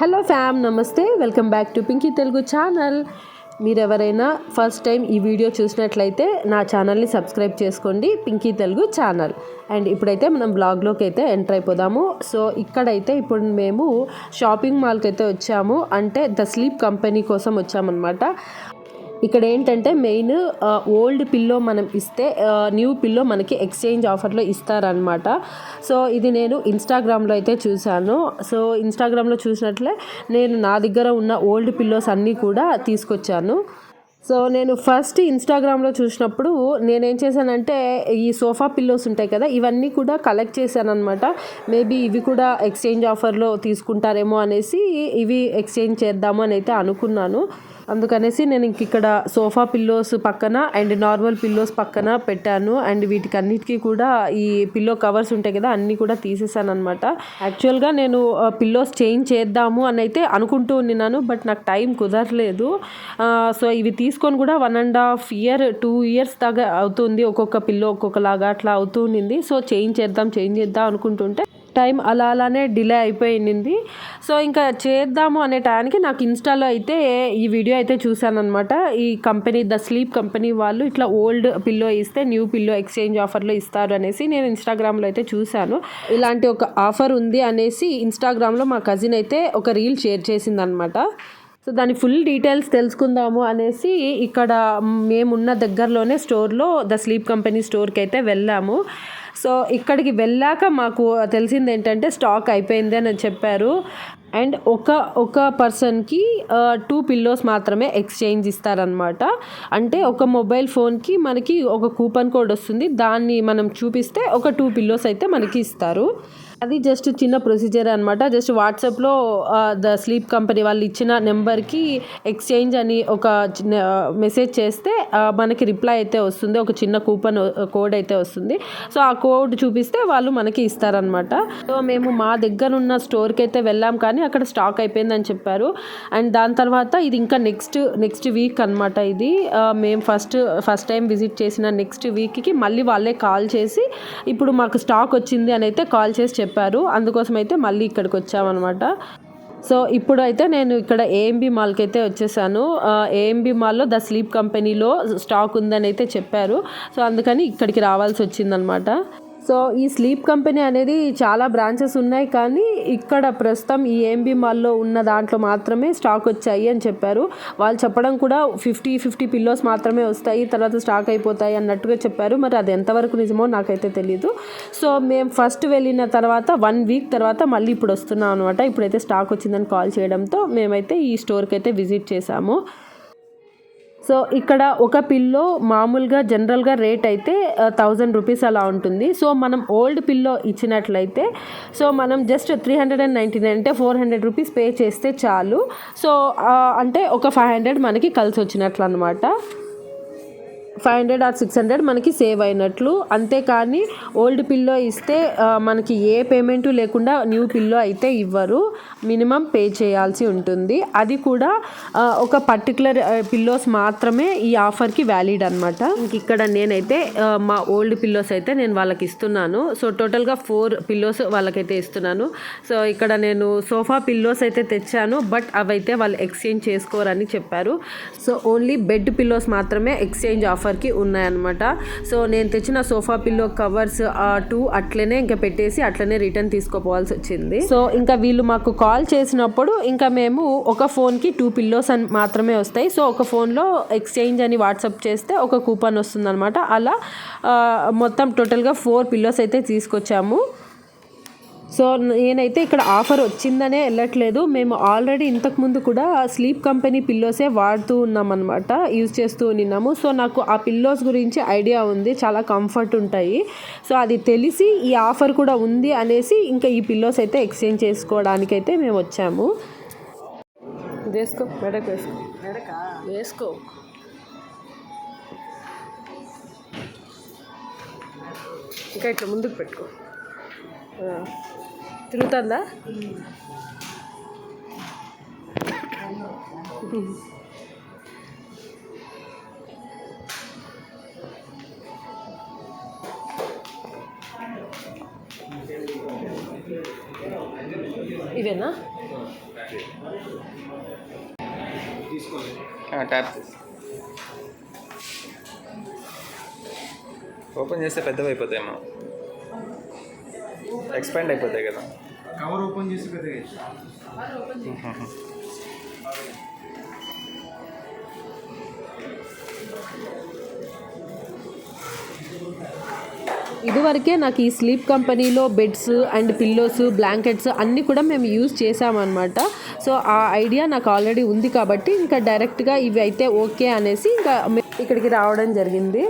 Hello fam నమస్తే. Welcome back to Pinky Telugu channel. మీరు ఎవరైనా ఫస్ట్ టైం ఈ వీడియో చూసినట్లయితే నా ఛానల్ని సబ్స్క్రైబ్ చేసుకోండి పింకీ తెలుగు ఛానల్. అండ్ ఇప్పుడైతే మనం బ్లాగ్లోకి అయితే ఎంటర్ అయిపోదాము. సో ఇక్కడైతే ఇప్పుడు మేము షాపింగ్ మాల్కి అయితే వచ్చాము. అంటే ద స్లీప్ కంపెనీ కోసం వచ్చామన్నమాట. ఇక్కడ ఏంటంటే మెయిన్ ఓల్డ్ పిల్లో మనం ఇస్తే న్యూ పిల్లో మనకి ఎక్స్చేంజ్ ఆఫర్లో ఇస్తారనమాట సో ఇది నేను ఇన్స్టాగ్రామ్లో అయితే చూశాను. సో ఇన్స్టాగ్రామ్లో చూసినట్లే నేను నా దగ్గర ఉన్న ఓల్డ్ పిల్లోస్ అన్నీ కూడా తీసుకొచ్చాను. సో నేను ఫస్ట్ ఇన్స్టాగ్రామ్లో చూసినప్పుడు నేనేం చేశానంటే ఈ సోఫా పిల్లోస్ ఉంటాయి కదా ఇవన్నీ కూడా కలెక్ట్ చేశాను అనమాట మేబీ ఇవి కూడా ఎక్స్చేంజ్ ఆఫర్లో తీసుకుంటారేమో అనేసి ఇవి ఎక్స్చేంజ్ చేద్దాము అని అయితే అనుకున్నాను. అందుకనేసి నేను ఇంక ఇక్కడ సోఫా పిల్లోస్ పక్కన అండ్ నార్మల్ పిల్లోస్ పక్కన పెట్టాను. అండ్ వీటికి అన్నిటికీ కూడా ఈ పిల్లో కవర్స్ ఉంటాయి కదా అన్నీ కూడా తీసేసాను అనమాట యాక్చువల్గా నేను పిల్లోస్ చేంజ్ చేద్దాము అని అయితే అనుకుంటూ ఉన్నాను బట్ నాకు టైం కుదరలేదు. సో ఇవి తీసుకొని కూడా one and half year two years దాకా అవుతుంది ఒక్కొక్క పిల్లో ఒక్కొక్కలాగా అట్లా అవుతూ ఉండింది. సో చేంజ్ చేద్దాం చేంజ్ చేద్దాం అనుకుంటుంటే టైం అలా అలానే డిలే అయిపోయింది. సో ఇంకా చేద్దాము అనే టయానికి నాకు ఇన్స్టాలో అయితే ఈ వీడియో అయితే చూశాను అనమాట ఈ కంపెనీ ద స్లీప్ కంపెనీ వాళ్ళు ఇట్లా ఓల్డ్ పిల్లో ఇస్తే న్యూ పిల్లో ఎక్స్చేంజ్ ఆఫర్లో ఇస్తారు అనేసి నేను ఇన్స్టాగ్రామ్లో అయితే చూశాను. ఇలాంటి ఒక ఆఫర్ ఉంది అనేసి ఇన్స్టాగ్రామ్లో మా కజిన్ అయితే ఒక రీల్ షేర్ చేసింది అనమాట సో దాని ఫుల్ డీటెయిల్స్ తెలుసుకుందాము అనేసి ఇక్కడ మేమున్న దగ్గరలోనే స్టోర్లో ద స్లీప్ కంపెనీ స్టోర్కి అయితే వెళ్ళాము. సో ఇక్కడికి వెళ్ళాక మాకు తెలిసింది ఏంటంటే స్టాక్ అయిపోయింది అని చెప్పారు. అండ్ ఒక ఒక పర్సన్కి టూ పిల్లోస్ మాత్రమే ఎక్స్చేంజ్ ఇస్తారనమాట అంటే ఒక మొబైల్ ఫోన్కి మనకి ఒక కూపన్ కోడ్ వస్తుంది. దాన్ని మనం చూపిస్తే ఒక టూ పిల్లోస్ అయితే మనకి ఇస్తారు. అది జస్ట్ చిన్న ప్రొసీజర్ అనమాట జస్ట్ వాట్సాప్లో ద స్లీప్ కంపెనీ వాళ్ళు ఇచ్చిన నెంబర్కి ఎక్స్చేంజ్ అని ఒక మెసేజ్ చేస్తే మనకి రిప్లై అయితే వస్తుంది. ఒక చిన్న కూపన్ కోడ్ అయితే వస్తుంది. సో ఆ కోడ్ చూపిస్తే వాళ్ళు మనకి ఇస్తారనమాట సో మేము మా దగ్గర ఉన్న స్టోర్కి అయితే వెళ్ళాం కానీ అక్కడ స్టాక్ అయిపోయిందని చెప్పారు. అండ్ దాని తర్వాత ఇది ఇంకా నెక్స్ట్ నెక్స్ట్ వీక్ అనమాట ఇది. మేము ఫస్ట్ ఫస్ట్ టైం విజిట్ చేసిన నెక్స్ట్ వీక్కి మళ్ళీ వాళ్ళే కాల్ చేసి ఇప్పుడు మాకు స్టాక్ వచ్చింది అని అయితే కాల్ చేసి చెప్పారు. అందుకోసం అయితే మళ్ళీ ఇక్కడికి వచ్చామన్నమాట సో ఇప్పుడు అయితే నేను ఇక్కడ ఏఎంబి మాల్కి అయితే వచ్చేసాను. ఏఎంబి మాల్లో ద స్లీప్ కంపెనీలో స్టాక్ ఉందని అయితే చెప్పారు. సో అందుకని ఇక్కడికి రావాల్సి వచ్చిందనమాట సో ఈ స్లీప్ కంపెనీ అనేది చాలా బ్రాంచెస్ ఉన్నాయి కానీ ఇక్కడ ప్రస్తుతం ఈ ఏంబి మాల్లో ఉన్న దాంట్లో మాత్రమే స్టాక్ వచ్చాయి అని చెప్పారు. వాళ్ళు చెప్పడం కూడా ఫిఫ్టీ ఫిఫ్టీ పిల్లోస్ మాత్రమే వస్తాయి తర్వాత స్టాక్ అయిపోతాయి అన్నట్టుగా చెప్పారు. మరి అది ఎంతవరకు నిజమో నాకైతే తెలియదు సో మేము ఫస్ట్ వెళ్ళిన తర్వాత వన్ వీక్ తర్వాత మళ్ళీ ఇప్పుడు వస్తున్నాం అనమాట ఇప్పుడైతే స్టాక్ వచ్చిందని కాల్ చేయడంతో మేమైతే ఈ స్టోర్కి అయితే విజిట్ చేసాము సో ఇక్కడ ఒక పిల్లో మామూలుగా జనరల్గా రేట్ అయితే థౌజండ్ రూపీస్ అలా ఉంటుంది. సో మనం ఓల్డ్ పిల్లో ఇచ్చినట్లయితే సో మనం just three hundred and ninety nine అంటే ఫోర్ హండ్రెడ్ రూపీస్ పే చేస్తే చాలు. సో అంటే ఒక ఫైవ్ హండ్రెడ్ మనకి కలిసి వచ్చినట్లు అనమాట five hundred or six hundred మనకి సేవ్ అయినట్లు. అంతేకాని ఓల్డ్ పిల్లో ఇస్తే మనకి ఏ పేమెంటు లేకుండా న్యూ పిల్లో అయితే ఇవ్వరు. మినిమం పే చేయాల్సి ఉంటుంది. అది కూడా ఒక పర్టికులర్ పిల్లోస్ మాత్రమే ఈ ఆఫర్కి వ్యాలిడ్ అనమాట ఇంక ఇక్కడ నేనైతే మా ఓల్డ్ పిల్లోస్ అయితే నేను వాళ్ళకి ఇస్తున్నాను. సో టోటల్గా ఫోర్ పిల్లోస్ వాళ్ళకైతే ఇస్తున్నాను. సో ఇక్కడ నేను సోఫా పిల్లోస్ అయితే తెచ్చాను బట్ అవైతే వాళ్ళు ఎక్స్చేంజ్ చేసుకోరని చెప్పారు. సో ఓన్లీ బెడ్ పిల్లోస్ మాత్రమే ఎక్స్చేంజ్ ఆఫర్ ఆఫర్కి ఉన్నాయన్నమాట. సో నేను తెచ్చిన సోఫా పిల్లో కవర్స్ ఆ టూ అట్లనే ఇంకా పెట్టేసి అట్లనే రిటర్న్ తీసుకోపోవాల్సి వచ్చింది. సో ఇంకా వీళ్ళు మాకు కాల్ చేసినప్పుడు ఇంకా మేము ఒక ఫోన్కి టూ పిల్లోస్ అని మాత్రమే వస్తాయి. సో ఒక ఫోన్లో ఎక్స్చేంజ్ అని వాట్సాప్ చేస్తే ఒక కూపన్ వస్తుంది అనమాట అలా మొత్తం టోటల్గా ఫోర్ పిల్లోస్ అయితే తీసుకొచ్చాము. సో నేనైతే ఇక్కడ ఆఫర్ వచ్చిందనే వెళ్ళట్లేదు. మేము ఆల్రెడీ ఇంతకుముందు కూడా స్లీప్ కంపెనీ పిల్లోసే వాడుతూ ఉన్నామన్నమాట యూజ్ చేస్తూ ఉన్నాము సో నాకు ఆ పిల్లోస్ గురించి ఐడియా ఉంది చాలా కంఫర్ట్ ఉంటాయి. సో అది తెలిసి ఈ ఆఫర్ కూడా ఉంది అనేసి ఇంకా ఈ పిల్లోస్ అయితే ఎక్స్చేంజ్ చేసుకోవడానికి అయితే మేము వచ్చాము. వేసుకో మెడకు వేసుకో. వేసుకో. ఇంకా ఇట్లా ముందుకు పెట్టుకో. తిరుగుతుందా? ఇవేనా? ట్యాప్ ఓపెన్ చేస్తే పెద్దవి అయిపోతాయేమో ఎక్స్పాండ్ అయిపోతాయి కదా. కవర్ ఓపెన్ చేసి పెద్దగా ఇదివరకే నాకు ఈ స్లీప్ కంపెనీలో బెడ్స్ అండ్ పిల్లోస్ బ్లాంకెట్స్ అన్నీ కూడా మేము యూజ్ చేసామన్నమాట సో ఆ ఐడియా నాకు ఆల్రెడీ ఉంది కాబట్టి ఇంకా డైరెక్ట్గా ఇవి అయితే ఓకే అనేసి ఇంకా ఇక్కడికి రావడం జరిగింది.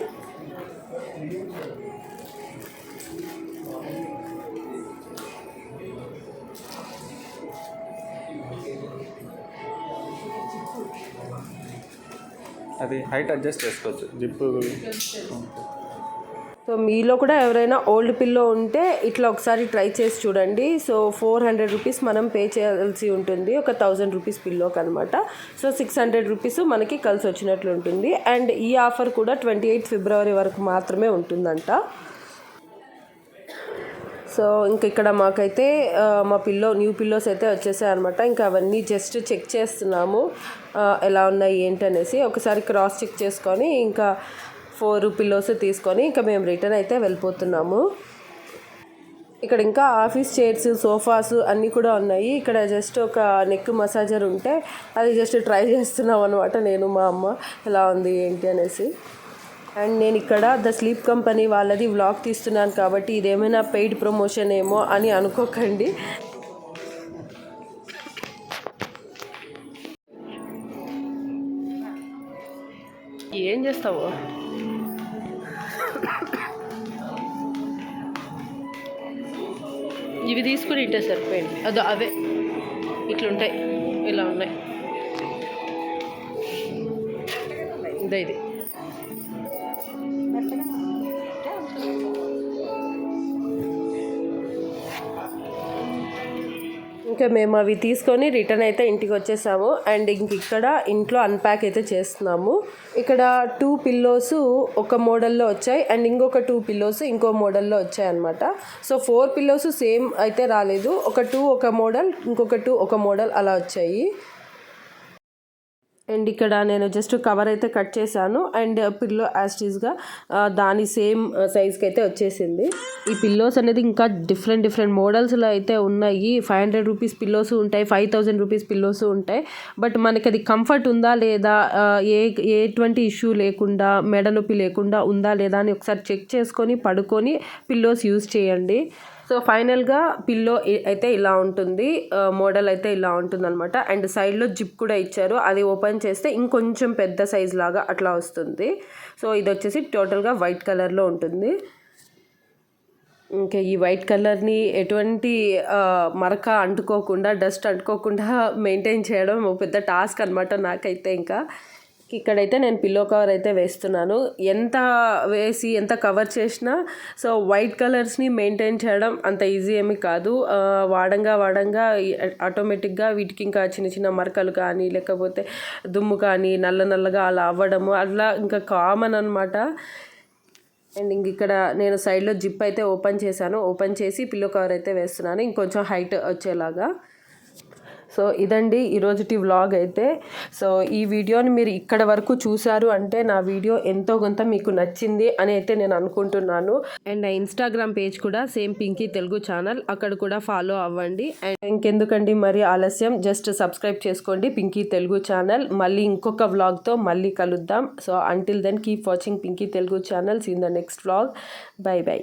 అది హైట్ అడ్జస్ట్ చేసుకోవచ్చు. జిప్పు సో మీలో కూడా ఎవరైనా ఓల్డ్ పిల్లో ఉంటే ఇట్లా ఒకసారి ట్రై చేసి చూడండి. సో ఫోర్ హండ్రెడ్ రూపీస్ మనం పే చేయాల్సి ఉంటుంది. ఒక థౌజండ్ రూపీస్ పిల్లోకి అనమాట సో సిక్స్ హండ్రెడ్ రూపీస్ మనకి కలిసి వచ్చినట్లు ఉంటుంది. అండ్ ఈ ఆఫర్ కూడా ట్వంటీ ఎయిత్ ఫిబ్రవరి వరకు మాత్రమే ఉంటుందంట. సో ఇంక ఇక్కడ మాకైతే మా పిల్లో న్యూ పిల్లోస్ అయితే వచ్చేసాయి అనమాట ఇంకా అవన్నీ జస్ట్ చెక్ చేస్తున్నాము. ఎలా ఉన్నాయి ఏంటనేసి ఒకసారి క్రాస్ చెక్ చేసుకొని ఇంకా ఫోర్ పిల్లోస్ తీసుకొని ఇంకా మేము రిటర్న్ అయితే వెళ్ళిపోతున్నాము. ఇక్కడ ఇంకా ఆఫీస్ చైర్స్ సోఫాస్ అన్నీ కూడా ఉన్నాయి. ఇక్కడ జస్ట్ ఒక నెక్ మసాజర్ ఉంటే అది జస్ట్ ట్రై చేస్తున్నాం అనమాట నేను మా అమ్మ. ఎలా ఉంది ఏంటి అనేసి. అండ్ నేను ఇక్కడ ద స్లీప్ కంపెనీ వాళ్ళది వ్లాగ్ తీస్తున్నాను కాబట్టి ఇదేమైనా పెయిడ్ ప్రమోషన్ ఏమో అని అనుకోకండి. ఏం చేస్తావు? ఇవి తీసుకుని ఇంటే సరిపోయింది. అదో అవే. ఇట్లుంటాయి. ఇలా ఉన్నాయి. ఇదే ఇది. ఇంకా మేము అవి తీసుకొని రిటర్న్ అయితే ఇంటికి వచ్చేసాము. అండ్ ఇంక ఇక్కడ ఇంట్లో అన్ప్యాక్ అయితే చేస్తున్నాము. ఇక్కడ టూ పిల్లోస్ ఒక మోడల్లో వచ్చాయి. అండ్ ఇంకొక టూ పిల్లోస్ ఇంకో మోడల్లో వచ్చాయి అనమాట సో ఫోర్ పిల్లోస్ సేమ్ అయితే రాలేదు. ఒక టూ ఒక మోడల్ ఇంకొక టూ ఒక మోడల్ అలా వచ్చాయి. అండ్ ఇక్కడ నేను జస్ట్ కవర్ అయితే కట్ చేశాను. అండ్ పిల్లో యాస్టీస్గా దాని సేమ్ సైజ్కి అయితే వచ్చేసింది. ఈ పిల్లోస్ అనేది ఇంకా డిఫరెంట్ డిఫరెంట్ మోడల్స్లో అయితే ఉన్నాయి. ఫైవ్ హండ్రెడ్ రూపీస్ పిల్లోస్ ఉంటాయి ఫైవ్ థౌజండ్ రూపీస్ పిల్లోస్ ఉంటాయి. బట్ మనకి అది కంఫర్ట్ ఉందా లేదా ఏ ఎటువంటి ఇష్యూ లేకుండా మెడ నొప్పి లేకుండా ఉందా లేదా అని ఒకసారి చెక్ చేసుకొని పడుకొని పిల్లోస్ యూజ్ చేయండి. సో ఫైనల్గా పిల్లో అయితే ఇలా ఉంటుంది. మోడల్ అయితే ఇలా ఉంటుంది అనమాట అండ్ సైడ్లో జిప్ కూడా ఇచ్చారు. అది ఓపెన్ చేస్తే ఇంకొంచెం పెద్ద సైజ్ లాగా అట్లా వస్తుంది. సో ఇది వచ్చేసి టోటల్గా వైట్ కలర్లో ఉంటుంది. ఇంకా ఈ వైట్ కలర్ని ఎటువంటి మరక అంటుకోకుండా డస్ట్ అంటుకోకుండా మెయింటైన్ చేయడం ఒక పెద్ద టాస్క్ అనమాట నాకైతే ఇంకా. ఇక్కడైతే నేను పిల్లో కవర్ అయితే వేస్తున్నాను. ఎంత వేసి ఎంత కవర్ చేసినా సో వైట్ కలర్స్ని మెయింటైన్ చేయడం అంత ఈజీ ఏమి కాదు. వాడంగా వాడంగా ఆటోమేటిక్గా వీటికి ఇంకా చిన్న చిన్న మరకలు కానీ లేకపోతే దుమ్ము కానీ నల్ల నల్లగా అలా అవ్వడము అట్లా ఇంకా కామన్ అనమాట అండ్ ఇంక ఇక్కడ నేను సైడ్లో జిప్ అయితే ఓపెన్ చేశాను. ఓపెన్ చేసి పిల్లో కవర్ అయితే వేస్తున్నాను. ఇంకొంచెం హైట్ వచ్చేలాగా. సో ఇదండి ఈరోజుటి వ్లాగ్ అయితే. సో ఈ వీడియోని మీరు ఇక్కడ వరకు చూశారు అంటే నా వీడియో ఎంతో కొంత మీకు నచ్చింది అని అయితే నేను అనుకుంటున్నాను. అండ్ నా ఇన్స్టాగ్రామ్ పేజ్ కూడా సేమ్ పింకీ తెలుగు ఛానల్. అక్కడ కూడా ఫాలో అవ్వండి. అండ్ ఇంకెందుకండి మరి ఆలస్యం? జస్ట్ సబ్స్క్రైబ్ చేసుకోండి పింకీ తెలుగు ఛానల్. మళ్ళీ ఇంకొక వ్లాగ్తో మళ్ళీ కలుద్దాం. So until then keep watching Pinky Telugu channels in the next vlog bye bye